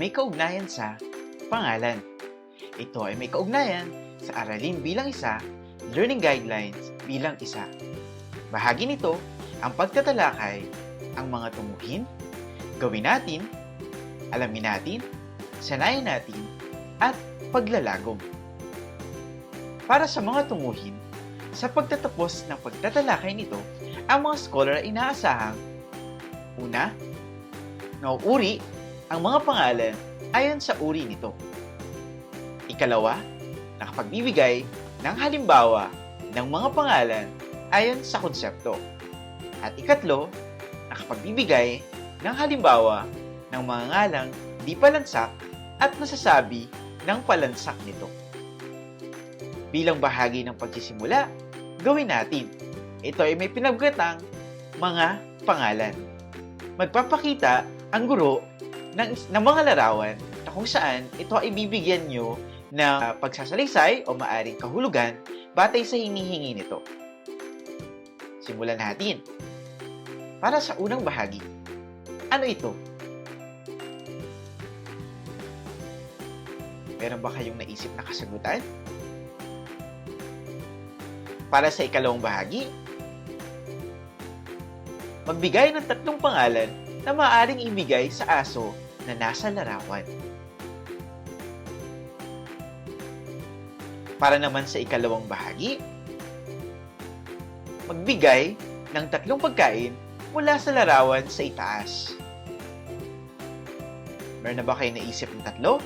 may kaugnayan sa pangalan. Ito ay may kaugnayan sa aralin bilang isa, learning guidelines bilang isa. Bahagi nito ang pagtatalakay ang mga tumuhin, gawin natin, alamin natin, sanayin natin, at paglalagom. Para sa mga tunguhin, sa pagtatapos ng pagtatalakay nito, ang mga scholar ay inaasahang Una, nauuri ang mga pangalan ayon sa uri nito. Ikalawa, nakapagbibigay ng halimbawa ng mga pangalan ayon sa konsepto. At ikatlo, nakapagbibigay ng halimbawa ng mga ngalang di palansak at nasasabi ng palansak nito. Bilang bahagi ng pagsisimula, gawin natin. Ito ay may pinaggatang mga pangalan magpapakita ang guro ng, ng mga larawan na kung saan ito ay bibigyan nyo ng pagsasalaysay o maaring kahulugan batay sa hinihingi nito. Simulan natin. Para sa unang bahagi, ano ito? Meron ba kayong naisip na kasagutan? Para sa ikalawang bahagi, magbigay ng tatlong pangalan na maaaring ibigay sa aso na nasa larawan. Para naman sa ikalawang bahagi, magbigay ng tatlong pagkain mula sa larawan sa itaas. Meron na ba kayo naisip ng tatlo?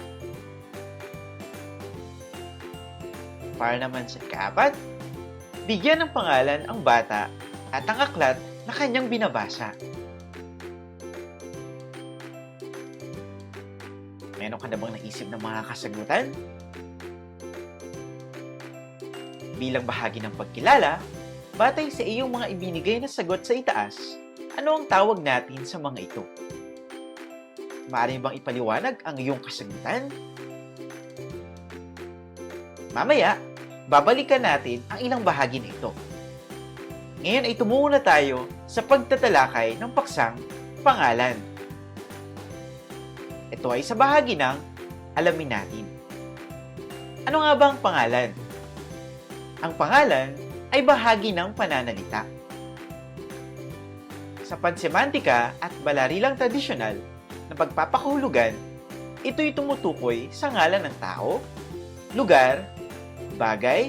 Para naman sa ikaapat, bigyan ng pangalan ang bata at ang aklat na kanyang binabasa. Meron ka na bang naisip ng mga kasagutan? Bilang bahagi ng pagkilala, batay sa iyong mga ibinigay na sagot sa itaas, ano ang tawag natin sa mga ito? Maaari bang ipaliwanag ang iyong kasagutan? Mamaya, babalikan natin ang ilang bahagi na ito. Ngayon ay tumungo na tayo sa pagtatalakay ng paksang pangalan. Ito ay sa bahagi ng alamin natin. Ano nga ba ang pangalan? Ang pangalan ay bahagi ng pananalita. Sa pansemantika at balarilang tradisyonal na pagpapakahulugan, ito'y tumutukoy sa ngalan ng tao, lugar, bagay,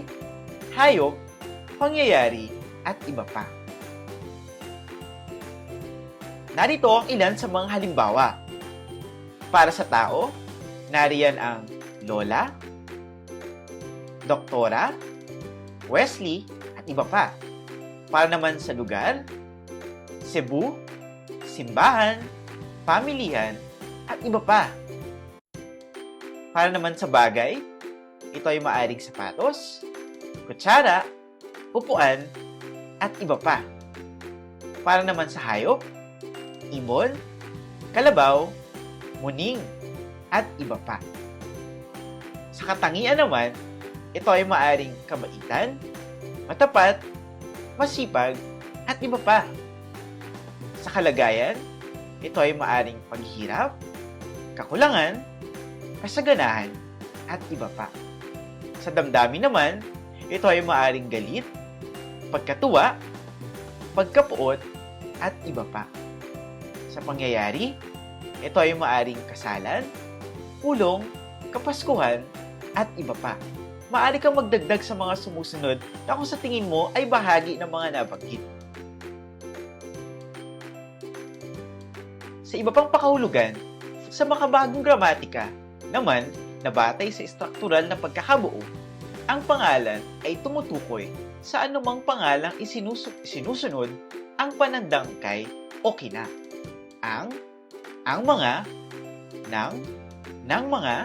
hayop, pangyayari, at iba pa. Narito ang ilan sa mga halimbawa. Para sa tao, nariyan ang Lola, Doktora, Wesley, at iba pa. Para naman sa lugar, Cebu, simbahan, pamilihan, at iba pa. Para naman sa bagay, ito ay maaring sapatos, kutsara, upuan, at iba pa. Para naman sa hayop, ibon, kalabaw, muning, at iba pa. Sa katangian naman, ito ay maaring kabaitan, matapat, masipag, at iba pa. Sa kalagayan, ito ay maaring paghihirap, kakulangan, kasaganahan, at iba pa. Sa damdamin naman, ito ay maaring galit, pagkatuwa, pagkapuot, at iba pa. Sa pangyayari, ito ay maaring kasalan, pulong, kapaskuhan, at iba pa. Maari kang magdagdag sa mga sumusunod na kung sa tingin mo ay bahagi ng mga nabanggit. Sa iba pang pakahulugan, sa makabagong gramatika, naman na batay sa struktural na pagkakabuo, ang pangalan ay tumutukoy sa anumang pangalang isinusu- sinusunod ang panandang kay o kina. Ang, ang mga, ng, ng mga,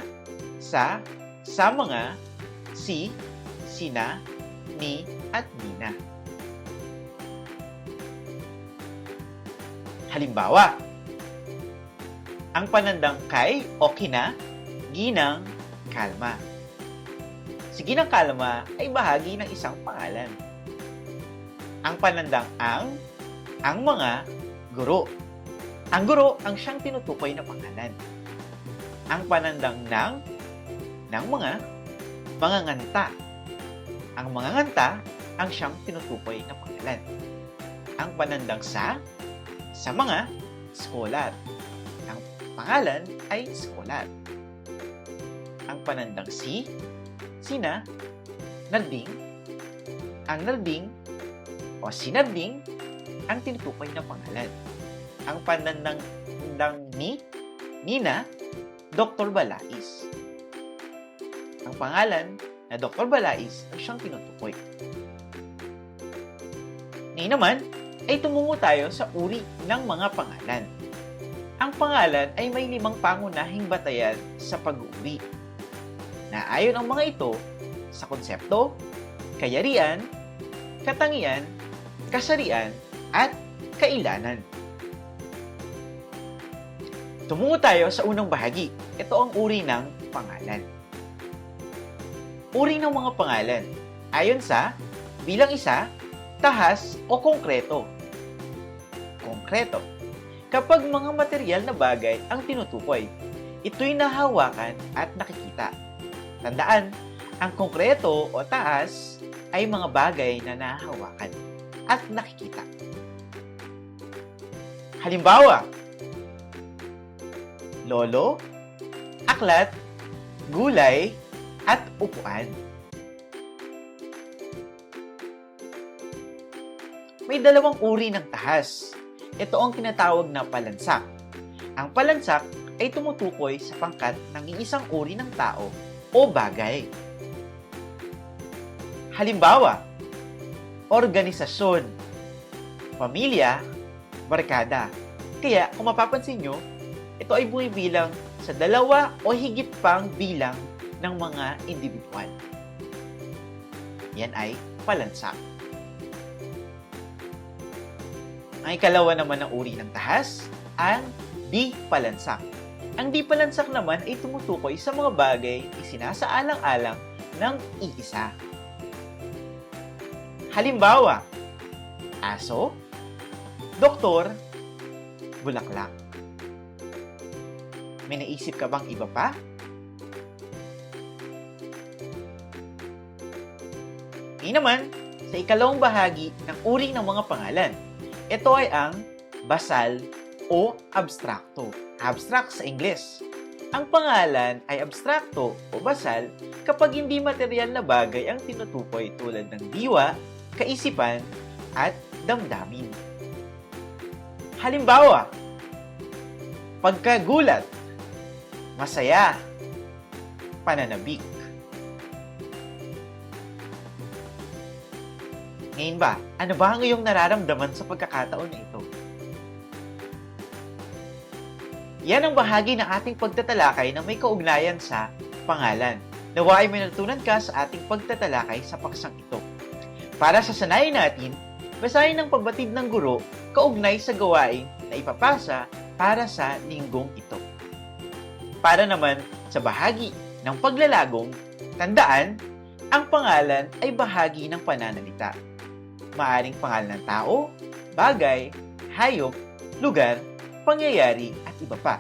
sa, sa mga, si, sina, ni, at nina. Halimbawa, ang panandang kay o kina, ginang, kalma. Si Ginang Kalma ay bahagi ng isang pangalan. Ang panandang ang, ang mga guro. Ang guro ang siyang tinutukoy na pangalan. Ang panandang ng ng mga mga nganta. Ang mga nganta ang siyang tinutukoy na pangalan. Ang panandang sa sa mga scholar. Ang pangalan ay scholar. Ang panandang si sina nalding. Ang nalding o sinalding ang tinutukoy na pangalan. Ang panandang ng ni Nina Dr. Balais. Ang pangalan na Dr. Balais ang siyang tinutukoy. Ngayon naman, ay tumungo tayo sa uri ng mga pangalan. Ang pangalan ay may limang pangunahing batayan sa pag-uuri. Na ayon ang mga ito sa konsepto, kayarian, katangian, kasarian, at kailanan. Tumungo tayo sa unang bahagi. Ito ang uri ng pangalan. Uri ng mga pangalan. Ayon sa bilang isa, tahas o konkreto. Konkreto. Kapag mga material na bagay ang tinutukoy, ito'y nahawakan at nakikita. Tandaan, ang konkreto o taas ay mga bagay na nahahawakan at nakikita. Halimbawa, lolo, aklat, gulay, at upuan. May dalawang uri ng tahas. Ito ang tinatawag na palansak. Ang palansak ay tumutukoy sa pangkat ng iisang uri ng tao o bagay. Halimbawa, organisasyon, pamilya, barkada. Kaya kung mapapansin nyo, ito ay bumibilang sa dalawa o higit pang bilang ng mga individual. Yan ay palansak. Ang ikalawa naman ng uri ng tahas, ang di palansak. Ang di palansak naman ay tumutukoy sa mga bagay na isinasaalang-alang ng iisa. Halimbawa, aso, doktor, bulaklak. May naisip ka bang iba pa? Ngayon naman, sa ikalawang bahagi ng uri ng mga pangalan. Ito ay ang basal o abstrakto. Abstract sa Ingles. Ang pangalan ay abstrakto o basal kapag hindi material na bagay ang tinutukoy tulad ng diwa, kaisipan, at damdamin. Halimbawa, pagkagulat, masaya, pananabik. Ngayon ba, ano ba ang iyong nararamdaman sa pagkakataon na ito? Yan ang bahagi ng ating pagtatalakay na may kaugnayan sa pangalan. Nawa ay may natutunan ka sa ating pagtatalakay sa paksang ito. Para sa sanayin natin, basahin ng pabatid ng guro kaugnay sa gawain na ipapasa para sa linggong ito. Para naman sa bahagi ng paglalagong, tandaan, ang pangalan ay bahagi ng pananalita. Maaring pangalan ng tao, bagay, hayop, lugar, pangyayari, at iba pa.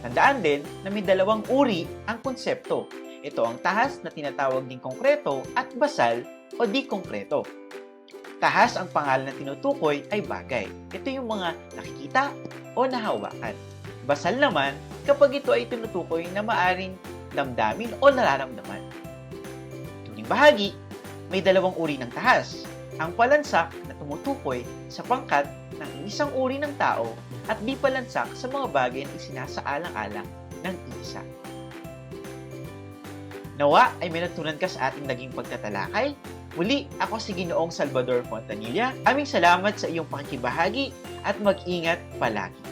Tandaan din na may dalawang uri ang konsepto. Ito ang tahas na tinatawag ding konkreto at basal o di konkreto. Tahas ang pangalan na tinutukoy ay bagay. Ito yung mga nakikita o nahawakan. Basal naman kapag ito ay tinutukoy na maaring damdamin o nararamdaman. Tuning bahagi, may dalawang uri ng tahas. Ang palansak na tumutukoy sa pangkat ng isang uri ng tao at di palansak sa mga bagay na isinasaalang-alang ng isa. Nawa ay may natunan ka sa ating naging pagtatalakay. Muli, ako si Ginoong Salvador Fontanilla. Aming salamat sa iyong pakikibahagi at mag-ingat palagi.